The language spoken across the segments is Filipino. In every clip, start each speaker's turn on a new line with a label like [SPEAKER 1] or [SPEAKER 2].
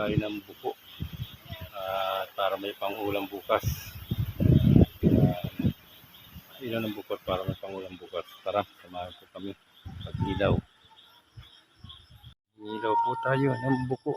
[SPEAKER 1] tayo ng buko. Ah, para may pang-ulam bukas. Uh, ilan ng bukot para may pang-ulam bukas. Tara, samahan po kami. Pag-ilaw. Ilaw po tayo ng buko.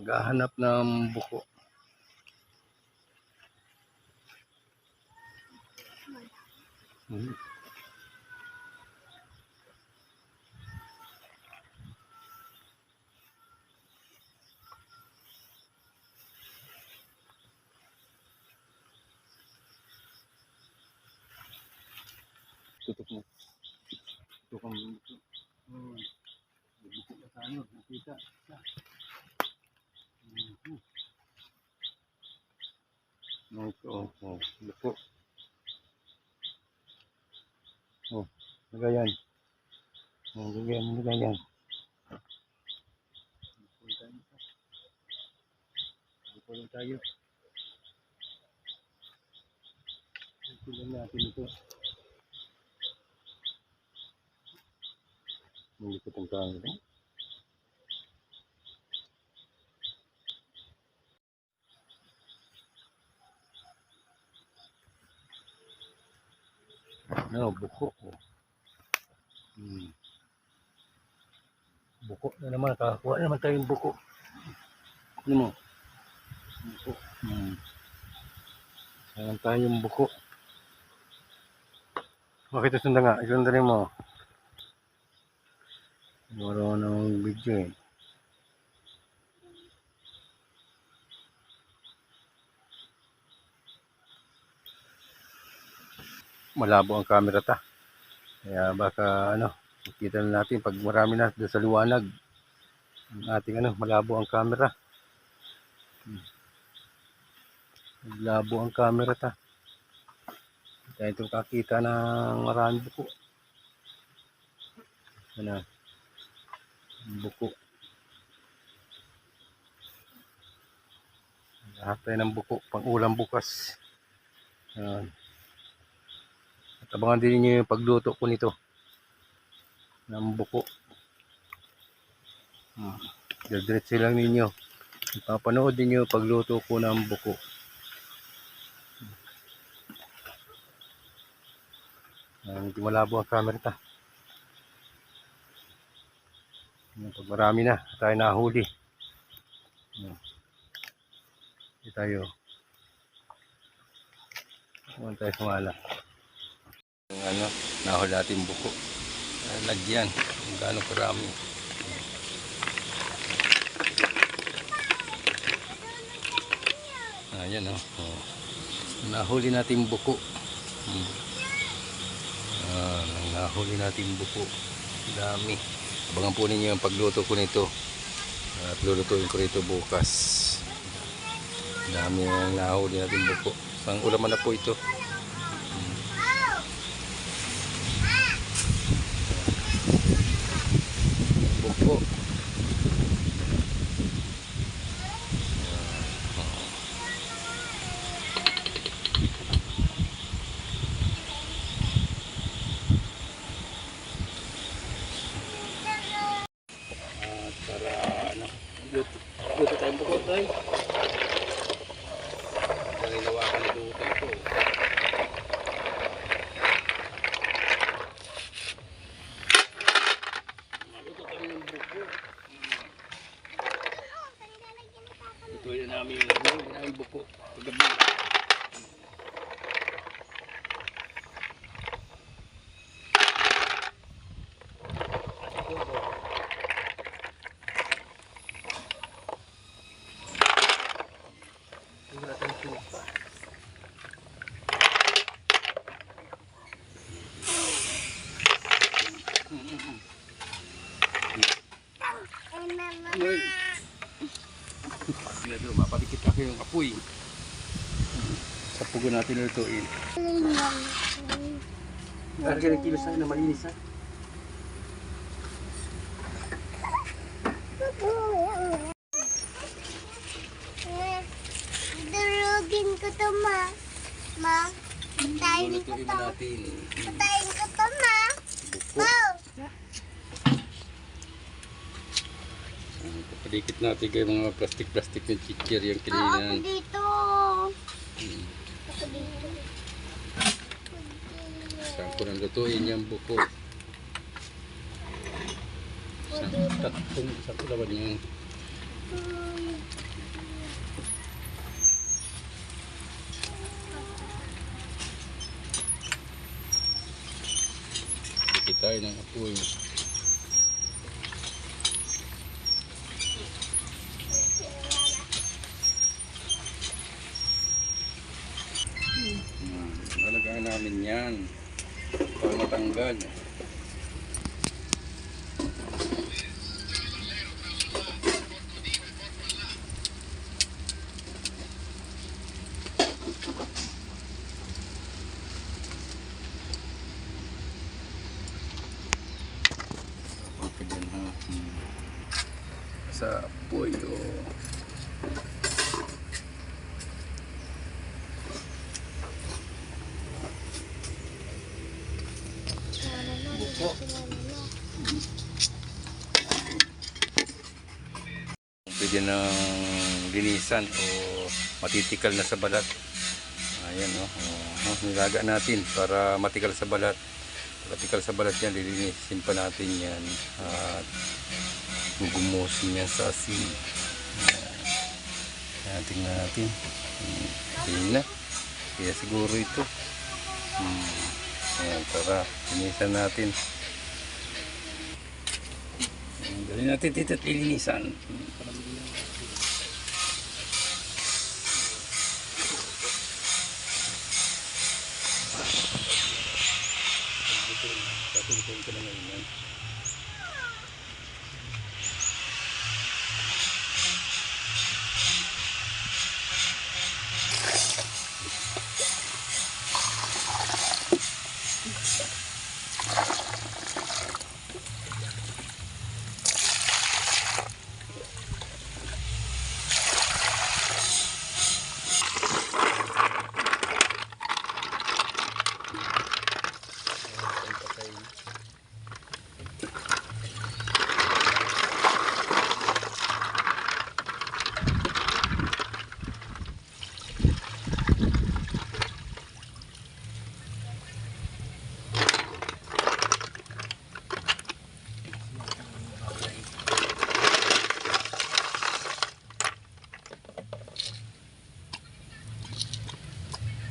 [SPEAKER 1] Maghahanap ng buko. Hmm. Tutok mo. Tutok mo. Hmm. Buko na tayo. Nakita. Isa. Mhm. Ito, oh, buko. Oh, nagayan. Oh, nagayan. Buko tayo. Buko lang tayo. Buko lang natin ito. Malikot ang camera. No, buko. Oh. Hmm. Buko na naman. Kakakuha na naman tayong buko. Ano mo? Buko. Hmm. Sayang tayong buko. Bakit ito sunda nga? Isunda rin mo. Wala namang video eh. Malabo ang camera ta. Kaya baka ano, makita na natin pag marami na sa liwanag. Ang ating ano, malabo ang camera. Malabo ang camera ta. Kaya ito kakita ng maraming buko. Ano? Buko. Lahat tayo ng buko, pang ulam bukas. Ayan. At abangan din niyo yung pagluto ko nito. Ng buko. Hmm. Diretso lang ninyo. Ipapanood din yung pagluto ko ng buko. Ayan, medyo malabo ang camera ta. Ayan, Pag marami na, tayo nahuli. Hindi tayo. Huwag tayo sumala. Yung ano, nahuli natin buko. Lagyan, kung gaano karami. Ayan o. Oh. Nahuli natin buko. Hmm. Ah, nahuli natin buko. Dami. Abangan po ninyo yung pagluto ko nito. At lulutuin ko rito bukas. Dami ang nahuli natin buko. Ang ulaman na po ito. Para ano, luto, luto tayong buko tayo. Ang ito. Luto tayo ng buko. Lutuin na namin yung ano, yung aming buko. Paggabi. Wala tayong suka. Ay. Ito, mapapikit ako yung apoy. Sa pugo natin lutuin. Lagyan ng kilos na malinis ha.
[SPEAKER 2] Durugin ko to, ma. Ma, patayin ko to. Patayin ko to, ma.
[SPEAKER 1] Dikit natin kayo mga plastic-plastic ng chichir yung
[SPEAKER 2] Ah, ako dito. Ako dito.
[SPEAKER 1] Saan ko nang lutuin yung buko. Sa tatlong sa kulawan yung dikit tayo ng apoy. Hmm, Alagaan namin yan para Hmm. Sa apoy oh. Buko. Pwede ng linisan o matitikal na sa balat. Ayan o. Oh, nilaga natin para matikal sa balat. Matikal sa balat yan, lilinisin pa natin yan. At gumusin yan sa asin. Ayan. Tingnan natin. Hmm. Tingnan na. Kaya siguro ito. Hmm. Ayan, tara. Linisan natin. Ayan, Dali natin dito at lilinisan.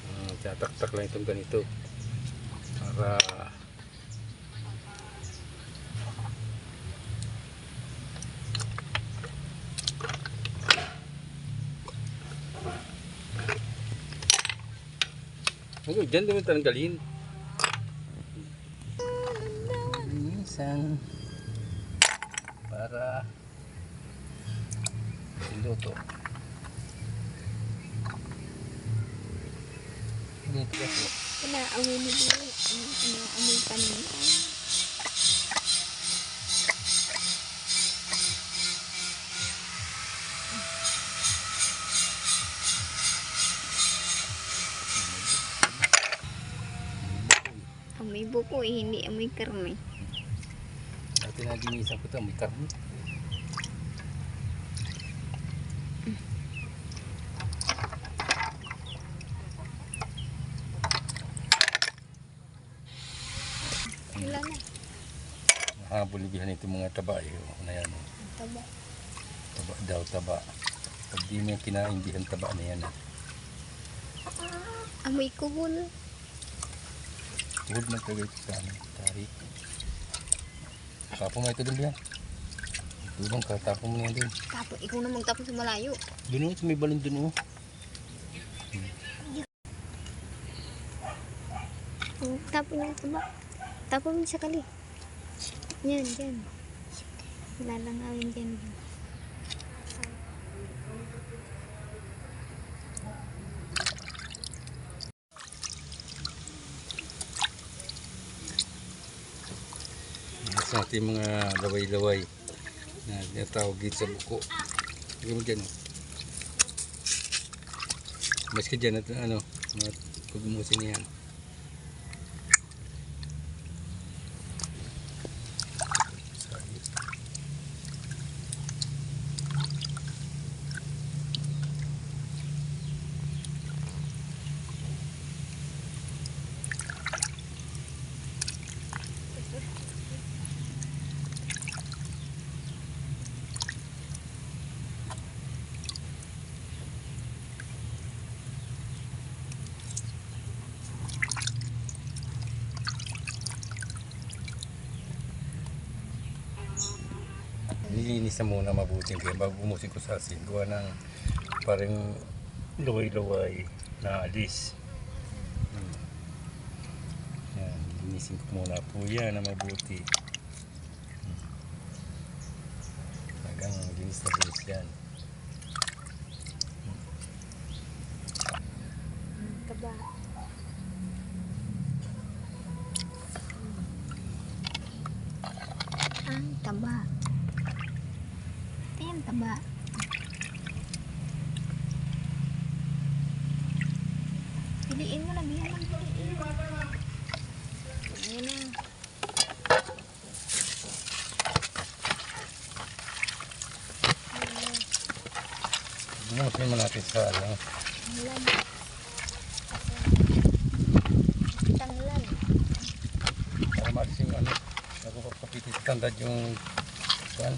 [SPEAKER 1] Uh, tatak-tak lang itong ganito para Ano, dyan naman tanggalin. Minsan para siluto. Dito kasi.
[SPEAKER 2] Inaamoy mo din. Inaamoy pa niya. Amoy buko eh, hindi amoy karne.
[SPEAKER 1] Dati na ko ito, karne. Habol ibihan ito mga taba eh. oh, Na yan. oh.
[SPEAKER 2] Taba.
[SPEAKER 1] Taba daw, taba. Pag di mo kinain, ang taba na yan. ah.
[SPEAKER 2] Amoy kuhol.
[SPEAKER 1] Huwag na tagay ito sa amin. Tari. Tapon mo ito dun yan. Tulong ka, tapon mo na yan dun.
[SPEAKER 2] Tapos ikaw na magtapos sa malayo.
[SPEAKER 1] Oh, sa may balon dun oh.
[SPEAKER 2] Oh, tapon yung taba. Tapon mo sa kali. Yan, dyan. Lalangawin dyan.
[SPEAKER 1] Sa ating mga laway-laway na tinatawag dito sa buko. Hindi mo dyan oh. Mas ka dyan at ano, mga pagmusin niyan. Linis na muna mabuti kaya bago bumusin ko sa asin. Gawa ng parang luway-luway na alis. Hmm. Yan, linisin ko muna po yan na mabuti. Hmm. Talagang linis na linis yan.
[SPEAKER 2] Taba. Ang taba. Ito yung taba. Piliin mo na, bihan mo. Piliin. Ayan na.
[SPEAKER 1] Bumusin mo natin sa ano.
[SPEAKER 2] Tanglan.
[SPEAKER 1] Para maalis yung ano. Nagpapapitit standard yung yan.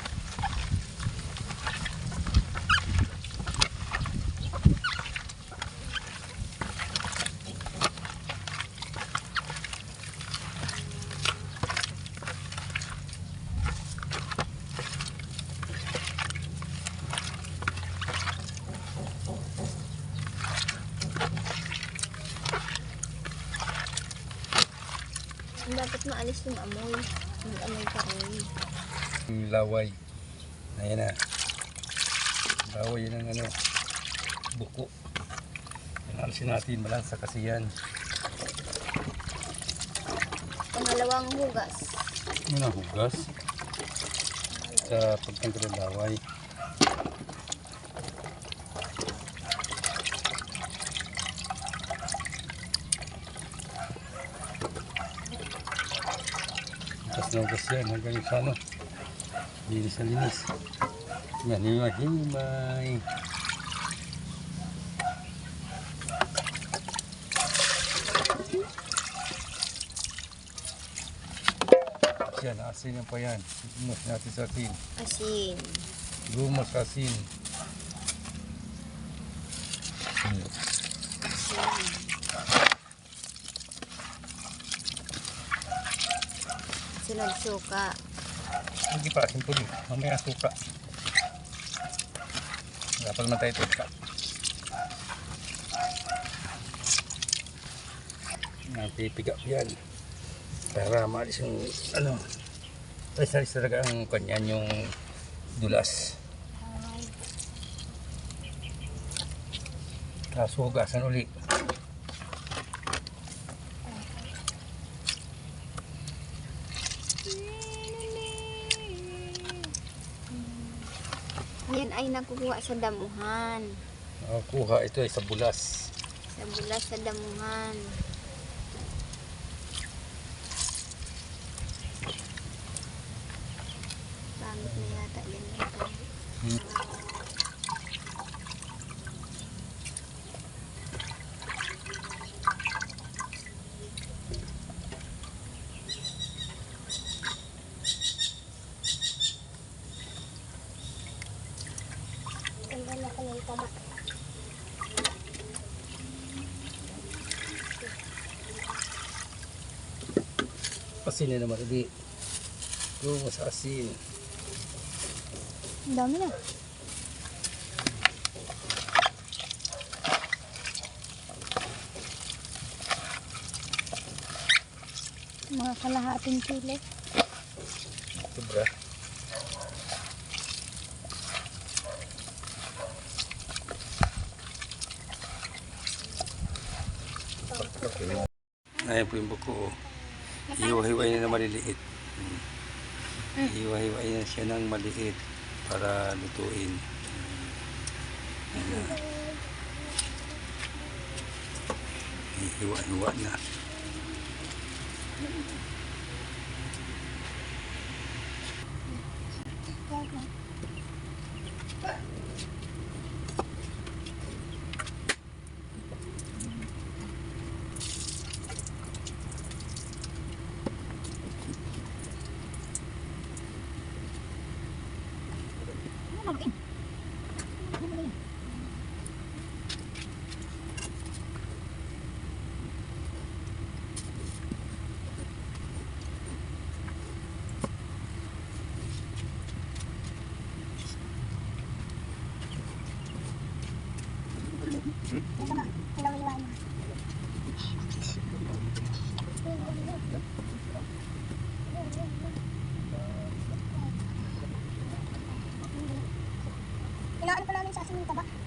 [SPEAKER 2] Dapat maalis yung amoy. Yung amoy karoy.
[SPEAKER 1] Yung laway. Ayan na. Laway yun ang ano. Buko. Pinalisin natin malansa kasi yan.
[SPEAKER 2] Pangalawang hugas.
[SPEAKER 1] Yun ang hugas. Sa pagtanggal ng laway. Yan hanggang sa ano. Linis na linis. Yan, himay-himay. Yan, asin yan pa yan. Gumas natin sa asin.
[SPEAKER 2] Asin.
[SPEAKER 1] Gumas asin.
[SPEAKER 2] Asin. Sunod suka.
[SPEAKER 1] Hindi pa asin tuloy. Mamaya suka. Dapat naman tayo tika. Napipiga ko yan. Para maalis yung ano. Ay, salis talaga ang kanyan yung dulas. Kaso hugasan uli.
[SPEAKER 2] Ay nakukuha sa damuhan.
[SPEAKER 1] Uh, kuha ito ay sa bulas.
[SPEAKER 2] Sa bulas sa damuhan.
[SPEAKER 1] Asin na naman ulit. Gumas asin.
[SPEAKER 2] Ang dami na. Mga kalahating kilo.
[SPEAKER 1] Sobra. Ayan po yung buko. oh. Hiwa-hiway na na maliliit. Hmm. Hiwa-hiway na siya ng maliit para lutuin. Na. Hiwa-hiwa na.
[SPEAKER 3] Pa namin sa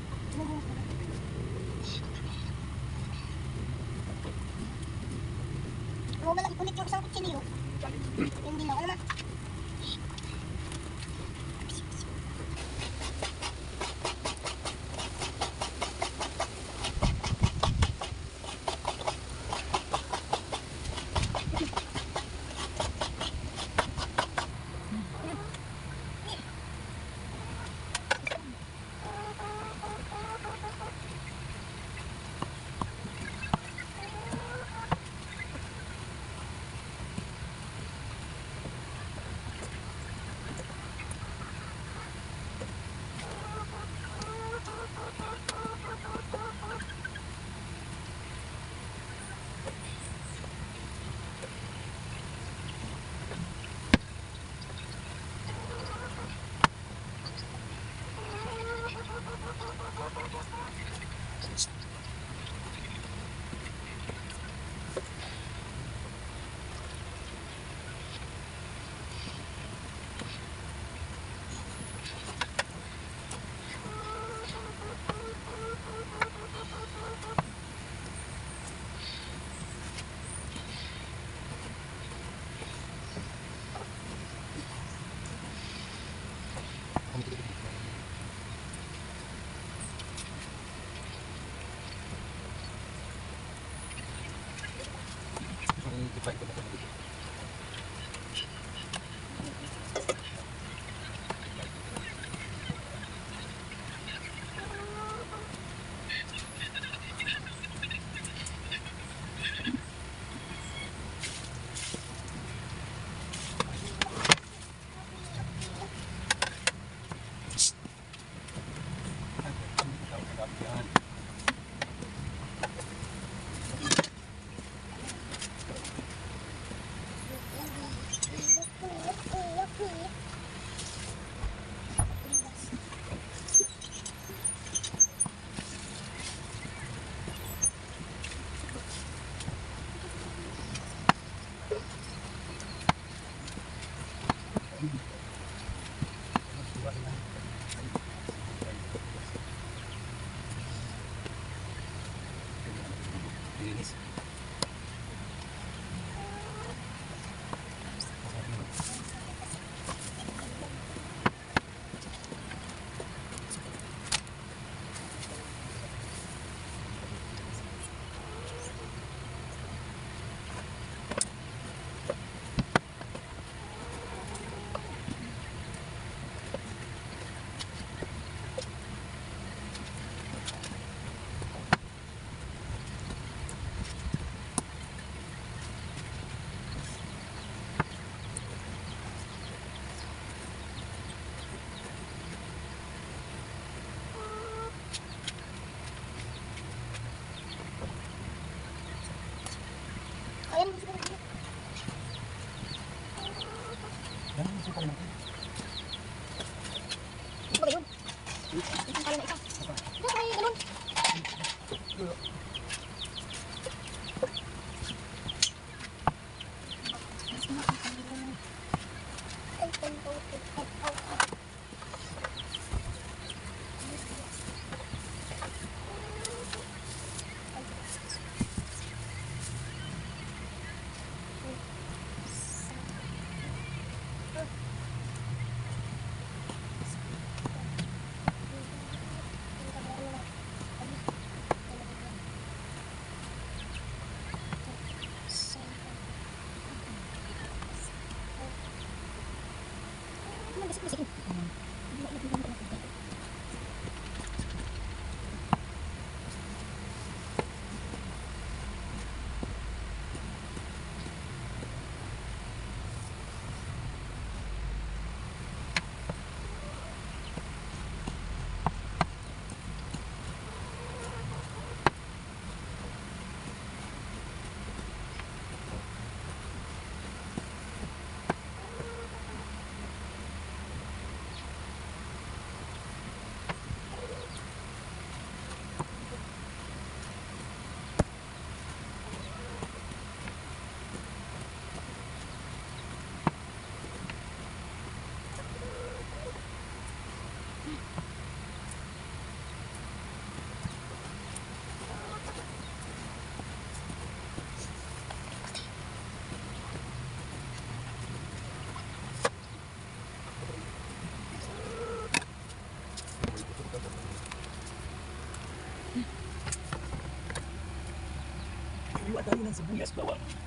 [SPEAKER 1] tayo ng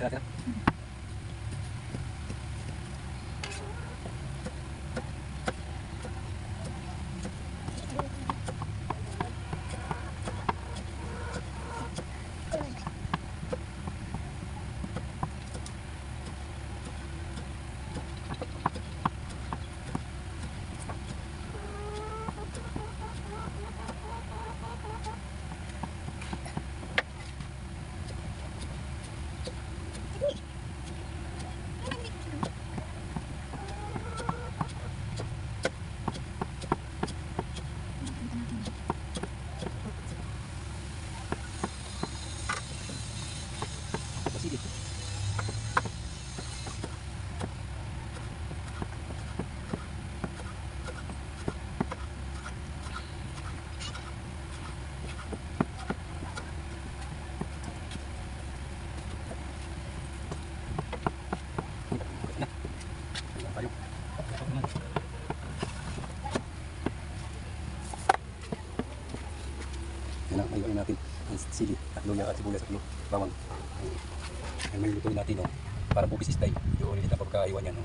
[SPEAKER 1] Gracias. At sibuyas at lu- bawang. Yan may lutuin natin, no? Para bisis tayo. Medyo ulit ang pagkaiwan yan, no?